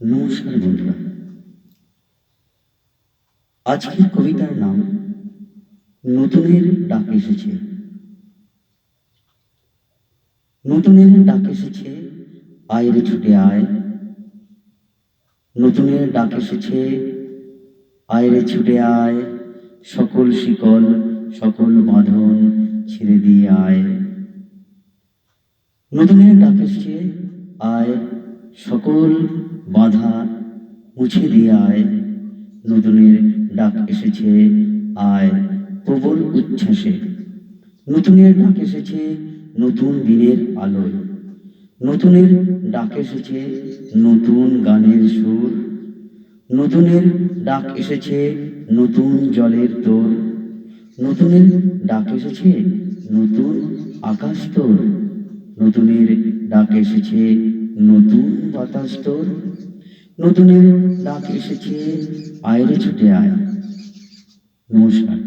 নমস্কার বন্ধুরা। আজকের কবিতার নাম নতুনের ডাক এসেছে। নতুনের ডাক এসেছে আয় রে ছুটে আয়। নতুনের ডাক এসেছে আয় রে ছুটে আয়। সকল শিকল, সকল বাঁধন ছেড়ে দিয়ে আয়। নতুনের ডাক এসেছে, আয় সকল বাধা মুছে দিয়ে আয়। নতুনের ডাক এসেছে, আয়, প্রবল উচ্ছ্বাসে। নতুনের ডাক এসেছে, নতুন দিনের আলোয়। নতুনের ডাক এসেছে, নতুন গানের সুর। নতুনের ডাক এসেছে, নতুন জলের তোর। নতুনের ডাক এসেছে, নতুন আকাশ তোর। নতুনের ডাক এসেছে নতুন বাতাস তোর। নতুনের ডাক এসেছে আয়রে ছুটে আয়। নমস্কার।